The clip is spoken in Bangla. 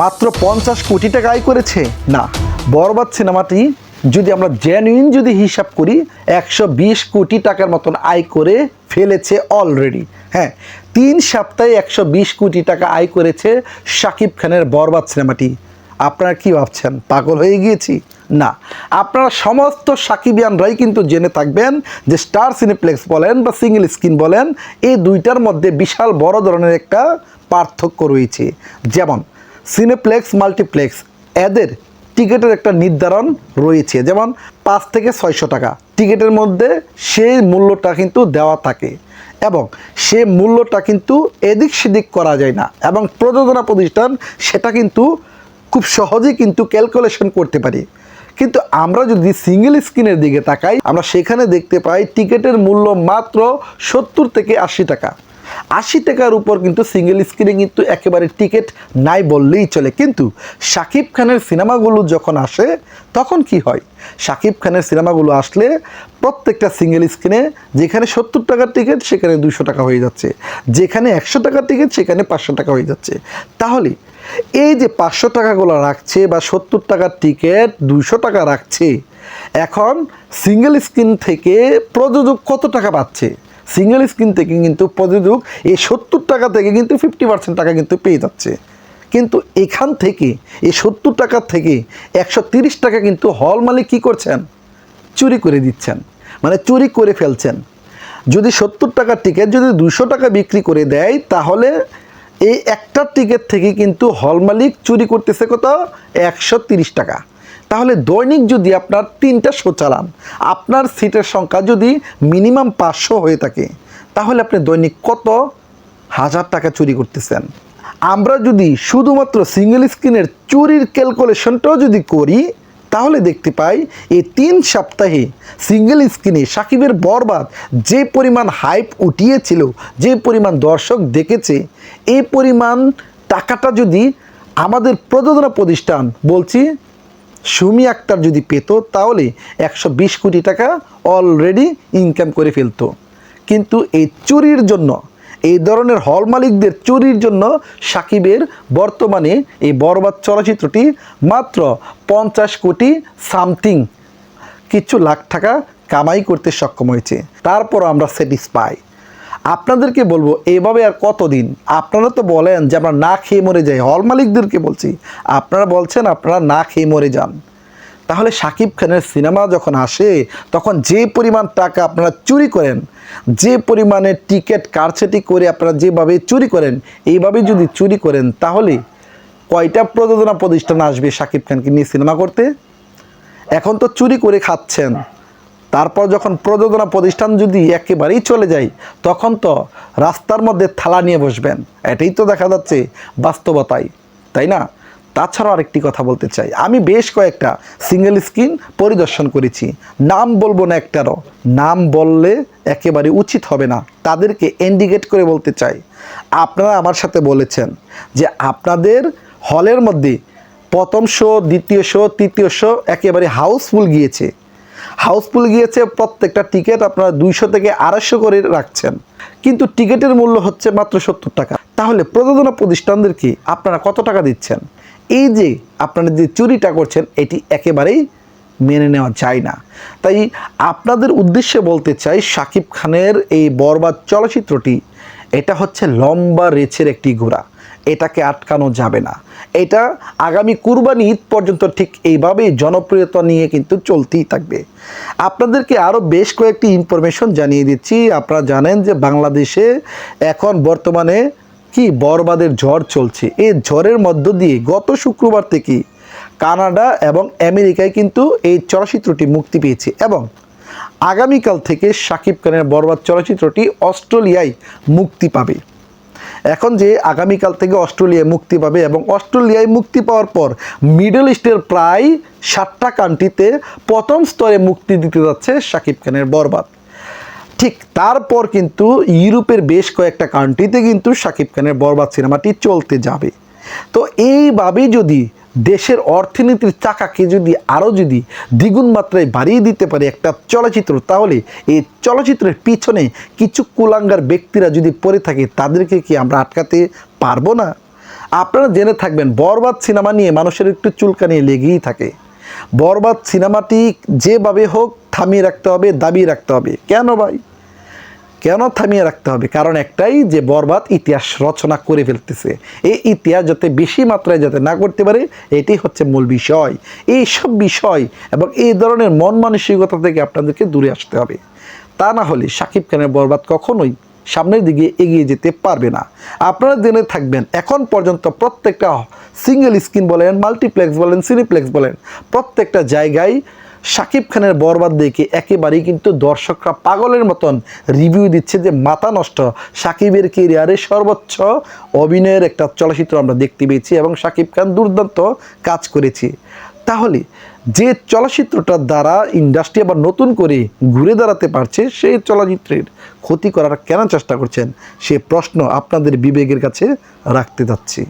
মাত্র পঞ্চাশ কোটি টাকা আয় করেছে? না, বরবাদ সিনেমাটি যদি আমরা জেনুইন যদি হিসাব করি, একশো বিশ কোটি টাকার মতন আয় করে ফেলেছে অলরেডি হ্যাঁ তিন সপ্তাহে একশো বিশ কোটি টাকা আয় করেছে শাকিব খানের বরবাদ সিনেমাটি। আপনারা কি ভাবছেন? পাগল হয়ে গিয়েছি? না, আপনারা সমস্ত সাকিবিয়ানরাই কিন্তু জেনে থাকবেন যে স্টার সিনেপ্লেক্স বলেন বা সিঙ্গেল স্ক্রিন বলেন, এই দুইটার মধ্যে বিশাল বড় ধরনের একটা পার্থক্য রয়েছে। যেমন সিনেপ্লেক্স, মাল্টিপ্লেক্স, এদের টিকিটের একটা নির্ধারণ রয়েছে। যেমন পাঁচ থেকে ছয়শো টাকা। টিকিটের মধ্যে সেই মূল্যটা কিন্তু দেওয়া থাকে এবং সে মূল্যটা কিন্তু এদিক সেদিক করা যায় না এবং প্রযোজনা প্রতিষ্ঠান সেটা কিন্তু খুব সহজেই কিন্তু ক্যালকুলেশন করতে পারি। কিন্তু আমরা যদি সিঙ্গেল স্ক্রিনের দিকে তাকাই, আমরা সেখানে দেখতে পাই টিকিটের মূল্য মাত্র সত্তর থেকে আশি টাকা। আশি টাকার উপর কিন্তু সিঙ্গেল স্ক্রিনে কিন্তু একেবারে টিকিট নাই বললেই চলে। কিন্তু শাকিব খানের সিনেমাগুলো যখন আসে, তখন কি হয়? শাকিব খানের সিনেমাগুলো আসলে প্রত্যেকটা সিঙ্গেল স্ক্রিনে যেখানে সত্তর টাকার টিকিট সেখানে দুশো টাকা হয়ে যাচ্ছে। যেখানে একশো টাকার টিকিট সেখানে পাঁচশো টাকা হয়ে যাচ্ছে। তাহলে এই যে পাঁচশো টাকাগুলো রাখছে বা সত্তর টাকার টিকিট দুশো টাকা রাখছে, এখন সিঙ্গেল স্ক্রিন থেকে প্রযোজক কত টাকা পাচ্ছে? সিঙ্গেল স্ক্রিন থেকে কিন্তু প্রযোজক এই সত্তর টাকা থেকে কিন্তু ফিফটি পার্সেন্ট টাকা কিন্তু পেয়ে যাচ্ছে। কিন্তু এখান থেকে, এই সত্তর টাকা থেকে একশো তিরিশ টাকা কিন্তু হল মালিক কী করছেন? চুরি করে দিচ্ছেন। মানে চুরি করে ফেলছেন। যদি সত্তর টাকার টিকিট যদি দুশো টাকা বিক্রি করে দেয়, তাহলে এই একটা টিকিট থেকে কিন্তু হল মালিক চুরি করতেছে কত? একশো টাকা। তাহলে দৈনিক যদি আপনার তিনটা শো চালান, আপনার সিটের সংখ্যা যদি মিনিমাম পাঁচশো হয়ে থাকে, তাহলে আপনি দৈনিক কত? হাজার টাকা চুরি করতেছেন। আমরা যদি শুধুমাত্র সিঙ্গেল স্ক্রিনের চুরির ক্যালকুলেশনটাও যদি করি, তাহলে দেখতে পাই এই তিন সপ্তাহে সিঙ্গেল স্ক্রিনে সাকিবের বরবাদ যে পরিমাণ হাইপ উঠিয়েছিল, যে পরিমাণ দর্শক দেখেছে, এই পরিমাণ টাকাটা যদি আমাদের প্রযোজনা প্রতিষ্ঠান বলছি সুমি আক্তার যদি পেত, তাহলে একশো বিশ কোটি টাকা অলরেডি ইনকাম করে ফেলতো। কিন্তু এই চুরির জন্য, এই ধরনের হল মালিকদের চুরির জন্য সাকিবের বর্তমানে এই বরবাদ চলচ্চিত্রটি মাত্র পঞ্চাশ কোটি সামথিং, কিছু লাখ টাকা কামাই করতে সক্ষম হয়েছে। তারপর আমরা স্যাটিসফাই আপনাদেরকে বলব, এভাবে আর কতদিন? আপনারা তো বলেন যে আমরা না খেয়ে মরে যাই। হল মালিকদেরকে বলছি, আপনারা বলছেন আপনারা না খেয়ে মরে যান। তাহলে শাকিব খানের সিনেমা যখন আসে, তখন যে পরিমাণ টাকা আপনারা চুরি করেন, যে পরিমাণে টিকিট কারচেটি করে আপনারা যেভাবে চুরি করেন, এইভাবে যদি চুরি করেন, তাহলে কয়টা প্রযোজনা প্রতিষ্ঠান আসবে শাকিব খানকে নিয়ে সিনেমা করতে? এখন তো চুরি করে খাচ্ছেন। তারপর যখন প্রযোজনা প্রতিষ্ঠান যদি একেবারেই চলে যায়, তখন তো রাস্তার মধ্যে থালা নিয়ে বসবেন। এটাই তো দেখা যাচ্ছে বাস্তবতায়, তাই না? তাছাড়াও আরেকটি কথা বলতে চাই। আমি বেশ কয়েকটা সিঙ্গেল স্ক্রিন পরিদর্শন করেছি। নাম বলব না একটারও। নাম বললে একেবারে উচিত হবে না। তাদেরকে ইন্ডিকেট করে বলতে চাই। আপনারা আমার সাথে বলেছেন যে আপনাদের হলের মধ্যে প্রথম শো দ্বিতীয় শো তৃতীয় শো একেবারে হাউসফুল গিয়েছে। হাউসফুল গিয়েছে, প্রত্যেকটা টিকিট আপনারা দুইশো থেকে আড়াইশো করে রাখছেন। কিন্তু টিকিটের মূল্য হচ্ছে মাত্র সত্তর টাকা। তাহলে প্রযোজনা প্রতিষ্ঠানদেরকে আপনারা কত টাকা দিচ্ছেন? এই যে আপনারা যে চুরিটা করছেন, এটি একেবারেই মেনে নেওয়া যায় না। তাই আপনাদের উদ্দেশ্যে বলতে চাই, শাকিব খানের এই বরবাদ চলচ্চিত্রটি, এটা হচ্ছে লম্বা রেছের একটি ঘোড়া এটাকে আটকানো যাবে না। এটা আগামী কুরবানি ঈদ পর্যন্ত ঠিক এইভাবেই জনপ্রিয়তা নিয়ে কিন্তু চলতেই থাকবে। আপনাদেরকে আরও বেশ কয়েকটি ইনফরমেশন জানিয়ে দিচ্ছি। আপনারা জানেন যে বাংলাদেশে এখন বর্তমানে কি বরবাদের ঝড় চলছে। এই ঝড়ের মধ্য দিয়ে গত শুক্রবার থেকে কানাডা এবং আমেরিকায় কিন্তু এই চলচ্চিত্রটি মুক্তি পেয়েছে এবং আগামীকাল থেকে শাকিব খানের বরবাদ চলচ্চিত্রটি অস্ট্রেলিয়ায় মুক্তি পাবে। এখন যে আগামীকাল থেকে অস্ট্রেলিয়ায় মুক্তি পাবে এবং অস্ট্রেলিয়ায় মুক্তি পাওয়ার পর মিডল ইস্টের প্রায় সাতটা কান্ট্রিতে প্রথম স্তরে মুক্তি দিতে যাচ্ছে শাকিব খানের বরবাদ। ঠিক তারপর কিন্তু ইউরোপের বেশ কয়েকটা কান্ট্রিতে কিন্তু শাকিব খানের বরবাদ সিনেমাটি চলতে যাবে। তো এইভাবে যদি দেশের অর্থনীতির চাকাকে যদি আরও যদি দ্বিগুণ মাত্রায় বাড়িয়ে দিতে পারে একটা চলচ্চিত্র, তাহলে এই চলচ্চিত্রের পিছনে কিছু কুলাঙ্গার ব্যক্তিরা যদি পড়ে থাকে, তাদেরকে কি আমরা আটকাতে পারব না? আপনারা জেনে থাকবেন, বরবাদ সিনেমা নিয়ে মানুষের একটু চুলকানি লেগেই থাকে। বরবাদ সিনেমাটি যেভাবে হোক থামিয়ে রাখতে হবে, দাবিয়ে রাখতে হবে। কেন ভাই? কেন থামিয়ে রাখতে হবে? কারণ একটাই যে বরবাদ ইতিহাস রচনা করে ফেলতেছে। এই ইতিহাস যাতে বেশি মাত্রায় যাতে না করতে পারে, এটি হচ্ছে মূল বিষয়। এই সব বিষয় এবং এই ধরনের মন মানসিকতা থেকে আপনাদেরকে দূরে আসতে হবে। তা না হলে সাকিব খানের বরবাদ কখনোই সামনের দিকে এগিয়ে যেতে পারবে না। আপনারা জেনে থাকবেন, এখন পর্যন্ত প্রত্যেকটা সিঙ্গেল স্ক্রিন বলেন মাল্টিপ্লেক্স বলেন সিনিপ্লেক্স বলেন, প্রত্যেকটা জায়গায় শাকিব খানের বরবাদ দেখে একেবারেই কিন্তু দর্শকরা পাগলের মতন রিভিউ দিচ্ছে যে মাথা নষ্ট। শাকিবের কেরিয়ারে সর্বোচ্চ অভিনয়ের একটা চলচ্চিত্র আমরা দেখতে পেয়েছি এবং শাকিব খান দুর্দান্ত কাজ করেছি। তাহলে যে চলচ্চিত্রটার দ্বারা ইন্ডাস্ট্রি আবার নতুন করে ঘুরে দাঁড়াতে পারছে, সেই চলচ্চিত্রের ক্ষতি করার কেন চেষ্টা করছেন, সে প্রশ্ন আপনাদের বিবেকের কাছে রাখতে যাচ্ছি।